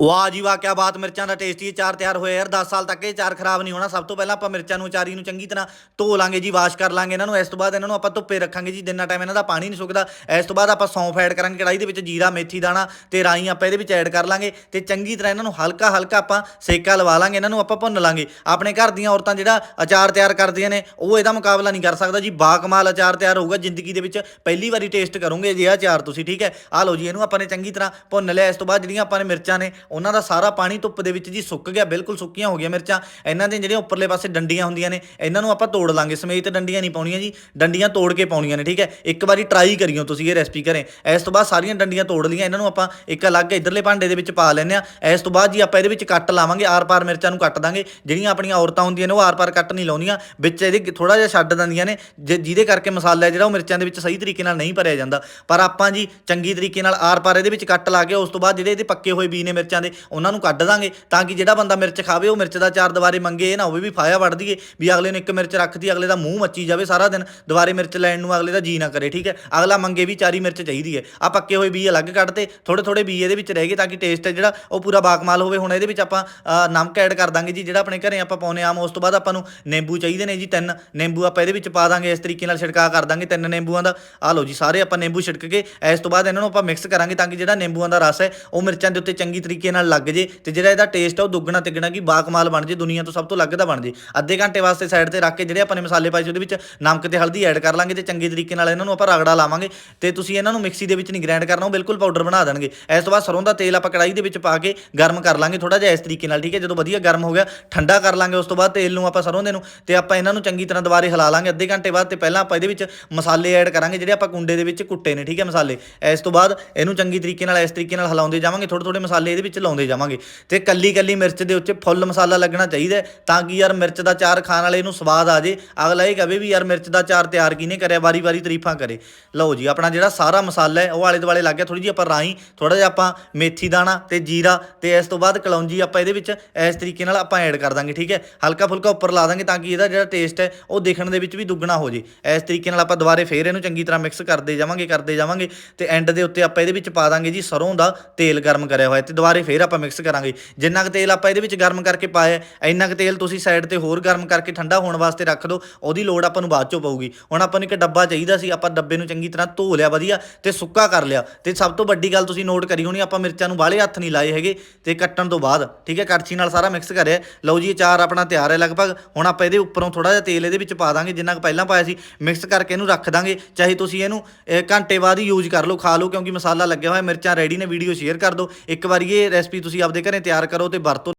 ਵਾਹ ਜੀ ਵਾਹ, ਕਿਆ ਬਾਤ, ਮਿਰਚਾਂ ਦਾ ਟੇਸਟੀ ਅਚਾਰ ਤਿਆਰ ਹੋਇਆ ਯਾਰ 10 ਸਾਲ ਤੱਕ ਇਹ ਅਚਾਰ ਖਰਾਬ ਨਹੀਂ ਹੋਣਾ। ਸਭ ਤੋਂ ਪਹਿਲਾਂ ਆਪਾਂ ਮਿਰਚਾਂ ਨੂੰ ਅਚਾਰੀ ਨੂੰ ਚੰਗੀ ਤਰ੍ਹਾਂ ਧੋ ਲਾਂਗੇ ਜੀ ਵਾਸ਼ ਕਰ ਲਾਂਗੇ ਇਹਨਾਂ ਨੂੰ। ਇਸ ਤੋਂ ਬਾਅਦ ਇਹਨਾਂ ਨੂੰ ਆਪਾਂ ਧੁੱਪੇ ਰੱਖਾਂਗੇ ਜੀ, ਜਿੰਨਾ ਟਾਈਮ ਇਹਨਾਂ ਦਾ ਪਾਣੀ ਨਹੀਂ ਸੁੱਕਦਾ। ਇਸ ਤੋਂ ਬਾਅਦ ਆਪਾਂ ਸੌਂਫ ਐਡ ਕਰਾਂਗੇ ਕੜਾਈ ਦੇ ਵਿੱਚ ਜੀਰਾ, ਮੇਥੀ, ਦਾਣਾ ਤੇ ਰਾਈ ਆਪਾਂ ਇਹਦੇ ਵਿੱਚ ਐਡ ਕਰ ਲਾਂਗੇ ਤੇ ਚੰਗੀ ਤਰ੍ਹਾਂ ਇਹਨਾਂ ਨੂੰ ਹਲਕਾ ਹਲਕਾ ਆਪਾਂ ਸੇਕਾ ਲਵਾ ਲਾਂਗੇ, ਇਹਨਾਂ ਨੂੰ ਆਪਾਂ ਭੁੰਨ ਲਾਂਗੇ। ਆਪਣੇ ਘਰ ਦੀਆਂ ਔਰਤਾਂ ਜਿਹੜਾ ਅਚਾਰ ਤਿਆਰ ਕਰਦੀਆਂ ਨੇ, ਉਹ ਇਹਦਾ ਮੁਕਾਬਲਾ ਨਹੀਂ ਕਰ ਸਕਦਾ ਜੀ। ਬਾਕਮਾਲ ਅਚਾਰ ਤਿਆਰ ਹੋਊਗਾ, ਜ਼ਿੰਦਗੀ ਦੇ ਵਿੱਚ ਪਹਿਲੀ ਵਾਰੀ ਟੇਸਟ ਕਰੋਗੇ ਜੀ ਇਹ ਅਚਾਰ ਤੁਸੀਂ, ਠੀਕ ਹੈ? ਆ ਲਓ ਜੀ, ਇਹਨੂੰ ਆਪਾਂ ਨੇ ਚੰਗੀ ਤਰ੍ਹਾਂ ਭੁੰਨ ਲਿਆ। ਇਸ ਤੋਂ ਬਾਅਦ ਜਿਹੜੀਆਂ ਆਪਾਂ ਨੇ ਮਿਰਚਾਂ ਨੇ ਉਹਨਾਂ ਦਾ ਸਾਰਾ ਪਾਣੀ ਧੁੱਪ ਦੇ ਵਿੱਚ ਜੀ ਸੁੱਕ ਗਿਆ, ਬਿਲਕੁਲ ਸੁੱਕੀਆਂ ਹੋ ਗਈਆਂ ਮਿਰਚਾਂ। ਇਹਨਾਂ ਦੇ ਜਿਹੜੀਆਂ ਉੱਪਰਲੇ ਪਾਸੇ ਡੰਡੀਆਂ ਹੁੰਦੀਆਂ ਨੇ, ਇਹਨਾਂ ਨੂੰ ਆਪਾਂ ਤੋੜ ਲਾਂਗੇ। ਸਮੇਤ ਡੰਡੀਆਂ ਨਹੀਂ ਪਾਉਣੀਆਂ ਜੀ, ਡੰਡੀਆਂ ਤੋੜ ਕੇ ਪਾਉਣੀਆਂ ਨੇ, ਠੀਕ ਹੈ? ਇੱਕ ਵਾਰੀ ਟਰਾਈ ਕਰਿਓ ਤੁਸੀਂ ਇਹ ਰੈਸਪੀ ਘਰੇ। ਇਸ ਤੋਂ ਬਾਅਦ ਸਾਰੀਆਂ ਡੰਡੀਆਂ ਤੋੜ ਲਈਆਂ ਇਹਨਾਂ ਨੂੰ ਆਪਾਂ ਇੱਕ ਅਲੱਗ ਇਧਰਲੇ ਭਾਂਡੇ ਦੇ ਵਿੱਚ ਪਾ ਲੈਂਦੇ ਆ ਇਸ ਤੋਂ ਬਾਅਦ ਜੀ ਆਪਾਂ ਇਹਦੇ ਵਿੱਚ ਕੱਟ ਲਾਵਾਂਗੇ, ਆਰ-ਪਾਰ ਮਿਰਚਾਂ ਨੂੰ ਕੱਟ ਦਾਂਗੇ। ਜਿਹੜੀਆਂ ਆਪਣੀਆਂ ਔਰਤਾਂ ਹੁੰਦੀਆਂ ਨੇ, ਉਹ ਆਰ-ਪਾਰ ਕੱਟ ਨਹੀਂ ਲਾਉਂਦੀਆਂ। ਵਿੱਚ ਇਹਦੇ ਥੋੜਾ ਜਿਹਾ ਛੱਡ ਦਿੰਦੀਆਂ ਨੇ, ਜਿ- ਜਿਹਦੇ ਕਰਕੇ ਮਸਾਲਾ ਜਿਹੜਾ ਉਹ ਮਿਰਚਾਂ ਦੇ ਵਿੱਚ ਸਹੀ ਤਰੀਕੇ ਨਾਲ ਨਹੀਂ ਭਰਿਆ ਜਾਂਦਾ। ਪਰ ਆਪਾਂ ਜੀ ਚੰਗੀ ਤਰੀਕੇ ਨਾਲ ਆਰ-ਪਾਰ ਇਹਦੇ ਵਿੱਚ ਕੱਟ ਲਾ ਕੇ ਉਸ ਤੋਂ ਬਾਅਦ ਜਿਹੜੇ ਇਹਦੇ ਪੱਕੇ ਹੋਏ ਬੀ ਨੇ ਮਿਰਚਾਂ ਦੇ, ਉਹਨਾਂ ਨੂੰ ਕੱਢ ਦਾਂਗੇ ਤਾਂ ਕਿ ਜਿਹੜਾ ਬੰਦਾ ਮਿਰਚ ਖਾਵੇ, ਉਹ ਮਿਰਚ ਦਾ ਚਾਰ ਦੁਬਾਰੇ ਮੰਗੇ, ਇਹ ਨਾ ਹੋਵੇ ਵੀ ਫਾਇਆ ਵੜ ਦਈਏ, ਵੀ ਅਗਲੇ ਨੂੰ ਇੱਕ ਮਿਰਚ ਰੱਖਦੀ ਅਗਲੇ ਦਾ ਮੂੰਹ ਮੱਚੀ ਜਾਵੇ ਸਾਰਾ ਦਿਨ ਦੁਬਾਰੇ ਮਿਰਚ ਲੈਣ ਨੂੰ ਅਗਲੇ ਦਾ ਜੀ ਨਾ ਕਰੇ, ਠੀਕ ਹੈ? ਅਗਲਾ ਮੰਗੇ ਵੀ ਚਾਰੀ ਮਿਰਚ ਚਾਹੀਦੀ ਹੈ। ਆ ਪੱਕੇ ਹੋਏ ਬੀ ਅਲੱਗ ਕੱਢਤੇ ਥੋੜੇ ਥੋੜੇ ਬੀ ਇਹਦੇ ਵਿੱਚ ਰਹਿ ਗਏ ਤਾਂ ਕਿ ਟੇਸਟ ਹੈ ਜਿਹੜਾ ਉਹ ਪੂਰਾ ਬਾਕਮਾਲ ਹੋਵੇ। ਹੁਣ ਇਹਦੇ ਵਿੱਚ ਆਪਾਂ ਨਮਕ ਐਡ ਕਰ ਦਾਂਗੇ ਜੀ, ਜਿਹੜਾ ਆਪਣੇ ਘਰੇ ਆਪਾਂ ਪਾਉਨੇ ਆਮ, ਉਸ ਤੋਂ ਬਾਅਦ ਆਪਾਂ ਨੂੰ ਨਿੰਬੂ ਚਾਹੀਦੇ ਨੇ ਜੀ ਤਿੰਨ। ਨਿੰਬੂ ਆਪਾਂ ਇਹਦੇ ਵਿੱਚ ਪਾ ਦਾਂਗੇ, ਇਸ ਤਰੀਕੇ ਨਾਲ ਛਿੜਕਾ ਕਰ ਦਾਂਗੇ ਤਿੰਨ ਨਿੰਬੂਆਂ ਦਾ। ਆ ਲਓ ਜੀ, ਸਾਰੇ ਆਪਾਂ ਨਿੰਬੂ ਛਿੜਕ ਕੇ, ਇਸ ਤੋਂ ਬਾਅਦ ਇਹਨਾਂ ਨੂੰ ਆਪਾਂ ਮਿਕਸ ਕਰਾਂਗੇ ਤਾਂ ਕਿ ਜਿਹੜਾ ਨਿੰਬੂਆਂ ਦਾ ਰਸ ਹੈ, ਉਹ ਮਿਰਚਾਂ ਦੇ ਉੱਤੇ ਚੰਗੀ ਤਰੀਕੇ ਨਾਲ ਲੱਗ ਜੇ ਤੇ ਜਿਹੜਾ ਇਹਦਾ ਟੇਸਟ ਹੈ ਉਹ ਦੁੱਗਣਾ ਤਿੱਗਣਾ ਕੀ ਬਾਕਮਾਲ ਬਣ ਜੇ, ਦੁਨੀਆ ਤੋਂ ਸਭ ਤੋਂ ਅਲੱਗ ਦਾ ਬਣ ਜੇ। ਅੱਧੇ ਘੰਟੇ ਵਾਸਤੇ ਸਾਈਡ ਤੇ ਰੱਖ ਕੇ ਜਿਹੜੇ ਆਪਾਂ ਨੇ ਮਸਾਲੇ ਪਾਏ ਸੀ ਉਹਦੇ ਵਿੱਚ ਨਮਕ ਤੇ ਹਲਦੀ ਐਡ ਕਰ ਲਾਂਗੇ ਤੇ ਚੰਗੇ ਤਰੀਕੇ ਨਾਲ ਇਹਨਾਂ ਨੂੰ ਆਪਾਂ ਰਗੜਾ ਲਾਵਾਂਗੇ ਤੇ ਤੁਸੀਂ ਇਹਨਾਂ ਨੂੰ ਮਿਕਸੀ ਦੇ ਵਿੱਚ ਨਹੀਂ ਗ੍ਰਾਈਂਡ ਕਰਨਾ, ਉਹ ਬਿਲਕੁਲ ਪਾਊਡਰ ਬਣਾ ਦੇਣਗੇ। ਇਸ ਤੋਂ ਬਾਅਦ ਸਰੋਂ ਦਾ ਤੇਲ ਆਪਾਂ ਕੜਾਈ ਦੇ ਵਿੱਚ ਪਾ ਕੇ ਗਰਮ ਕਰ ਲਾਂਗੇ ਥੋੜਾ ਜਿਹਾ ਇਸ ਤਰੀਕੇ ਨਾਲ, ਠੀਕ ਹੈ? ਜਦੋਂ ਵਧੀਆ ਗਰਮ ਹੋ ਗਿਆ, ਠੰਡਾ ਕਰ ਲਾਂਗੇ, ਉਸ ਤੋਂ ਬਾਅਦ ਤੇਲ ਨੂੰ ਆਪਾਂ ਸਰੋਂ ਦੇ ਨੂੰ ਤੇ ਆਪਾਂ ਇਹਨਾਂ ਨੂੰ ਚੰਗੀ ਤਰ੍ਹਾਂ ਦੁਬਾਰੇ ਹਿਲਾ ਲਾਂਗੇ। ਅੱਧੇ ਘੰਟੇ ਬਾਅਦ ਤੇ ਪਹਿਲਾਂ ਆਪਾਂ ਇਹਦੇ ਵਿੱਚ ਮਸਾਲੇ ਐਡ ਕਰਾਂਗੇ ਜਿਹੜੇ ਆਪਾਂ ਕੁੰਡੇ ਦੇ ਵਿੱਚ ਕੁੱਟੇ ਨੇ, ਠੀਕ ਹੈ ਮਸਾਲੇ। ਇਸ ਤੋਂ ਬਾਅਦ ਇਹਨੂੰ ਚੰਗੀ ਤਰੀਕੇ ਨਾਲ, ਇਸ ਤਰੀਕੇ ਨਾਲ ਹਿਲਾਉਂਦੇ ਜਾਵਾਂਗੇ ਥੋੜੇ ਥੋੜੇ ਮਸਾਲੇ ਇਹਦੇ ਵਿੱਚ ਲਾਉਂਦੇ ਜਾਵਾਂਗੇ। ਤੇ ਕੱਲੀ ਕੱਲੀ ਮਿਰਚ ਦੇ ਉੱਤੇ ਫੁੱਲ ਮਸਾਲਾ ਲੱਗਣਾ ਚਾਹੀਦਾ ਤਾਂ ਕਿ ਯਾਰ ਮਿਰਚ ਦਾ ਚਾਰ ਖਾਣ ਵਾਲੇ ਨੂੰ ਸਵਾਦ ਆ ਜੇ। ਅਗਲਾ ਇਹ ਕਹੇ ਵੀ ਯਾਰ ਮਿਰਚ ਦਾ ਚਾਰ ਤਿਆਰ ਕਿਹਨੇ ਕਰਿਆ? ਵਾਰੀ ਵਾਰੀ ਤਾਰੀਫਾਂ ਕਰੇ। ਲਓ ਜੀ, ਆਪਣਾ ਜਿਹੜਾ ਸਾਰਾ ਮਸਾਲਾ ਹੈ, ਉਹ ਆਲੇ ਦੁਆਲੇ ਲੱਗ ਗਿਆ। ਥੋੜੀ ਜਿਹੀ ਆਪਾਂ ਰਾਈ ਥੋੜਾ ਜਿਹਾ ਆਪਾਂ ਮੇਥੀ ਦਾਣਾ ਤੇ ਜੀਰਾ ਤੇ ਇਸ ਤੋਂ ਬਾਅਦ ਕਲੌਂਜੀ ਆਪਾਂ ਇਹਦੇ ਵਿੱਚ ਇਸ ਤਰੀਕੇ ਨਾਲ ਆਪਾਂ ਐਡ ਕਰ ਦਾਂਗੇ, ਠੀਕ ਹੈ? ਹਲਕਾ ਫੁਲਕਾ ਉੱਪਰ ਲਾ ਦਾਂਗੇ ਤਾਂ ਕਿ ਇਹਦਾ ਜਿਹੜਾ ਟੇਸਟ ਹੈ, ਉਹ ਦੇਖਣ ਦੇ ਵਿੱਚ ਵੀ ਦੁੱਗਣਾ ਹੋ ਜੇ। ਇਸ ਤਰੀਕੇ ਨਾਲ ਆਪਾਂ ਦੁਬਾਰੇ ਫੇਰ ਇਹਨੂੰ ਚੰਗੀ ਤਰ੍ਹਾਂ ਮਿਕਸ ਕਰਦੇ ਜਾਵਾਂਗੇ ਕਰਦੇ ਜਾਵਾਂਗੇ ਤੇ ਐਂਡ ਦੇ ਉੱਤੇ ਆਪਾਂ ਇਹਦੇ ਵਿੱਚ ਪਾ ਦਾਂਗੇ ਜੀ ਸਰੋਂ ਦਾ ਤੇਲ ਗਰਮ ਕਰਿਆ ਹੋਇਆ ਤੇ ਦੁਬਾਰੇ ਫਿਰ ਆਪਾਂ ਮਿਕਸ ਕਰਾਂਗੇ। ਜਿੰਨਾ ਕੁ ਤੇਲ ਆਪਾਂ ਇਹਦੇ ਵਿੱਚ ਗਰਮ ਕਰਕੇ ਪਾਇਆ, ਇੰਨਾ ਕੁ ਤੇਲ ਤੁਸੀਂ ਸਾਈਡ ਤੇ ਹੋਰ ਗਰਮ ਕਰਕੇ ਠੰਡਾ ਹੋਣ ਵਾਸਤੇ ਰੱਖ ਦਿਓ ਉਹਦੀ ਲੋੜ ਆਪਾਂ ਨੂੰ ਬਾਅਦ ਚੋਂ ਪਊਗੀ। ਹੁਣ ਆਪਾਂ ਨੂੰ ਇੱਕ ਡੱਬਾ ਚਾਹੀਦਾ ਸੀ, ਆਪਾਂ ਡੱਬੇ ਨੂੰ ਚੰਗੀ ਤਰ੍ਹਾਂ ਧੋ ਲਿਆ, ਵਧੀਆ ਤੇ ਸੁੱਕਾ ਕਰ ਲਿਆ। ਤੇ ਸਭ ਤੋਂ ਵੱਡੀ ਗੱਲ ਤੁਸੀਂ ਨੋਟ ਕਰੀ ਹੋਣੀ, ਆਪਾਂ ਮਿਰਚਾਂ ਨੂੰ ਬਾਹਲੇ ਹੱਥ ਨਹੀਂ ਲਾਏ ਹੈਗੇ, ਤੇ ਕੱਟਣ ਤੋਂ ਬਾਅਦ, ਠੀਕ ਹੈ, ਕੜਛੀ ਨਾਲ ਸਾਰਾ ਮਿਕਸ ਕਰਿਆ। ਲਓ ਜੀ ਅਚਾਰ ਆਪਣਾ ਤਿਆਰ ਹੈ ਲਗਭਗ। ਹੁਣ ਆਪਾਂ ਇਹਦੇ ਉੱਪਰੋਂ ਥੋੜਾ ਜਿਹਾ ਤੇਲ ਇਹਦੇ ਵਿੱਚ ਪਾ ਦਾਂਗੇ, ਜਿੰਨਾ ਕੁ ਪਹਿਲਾਂ ਪਾਇਆ ਸੀ ਮਿਕਸ ਕਰਕੇ ਇਹਨੂੰ ਰੱਖ ਦਾਂਗੇ। ਚਾਹੇ ਤੁਸੀਂ ਇਹਨੂੰ ਘੰਟੇ ਬਾਅਦ ਹੀ ਯੂਜ਼ ਕਰ ਲਓ, ਖਾ ਲਓ, ਕਿਉਂਕਿ ਮਸਾਲਾ ਲੱਗਿਆ ਹੋਇਆ, ਮਿਰਚਾਂ ਰੈਡੀ ਨੇ ਵੀਡੀਓ ਸ਼ੇਅਰ ਕਰ ਦਿਓ ਇੱਕ ਵਾਰੀ ਇਹ ਰੈਸਪੀ ਤੁਸੀਂ ਆਪਦੇ ਘਰੇ ਤਿਆਰ ਕਰੋ ਤੇ ਵਰਤੋ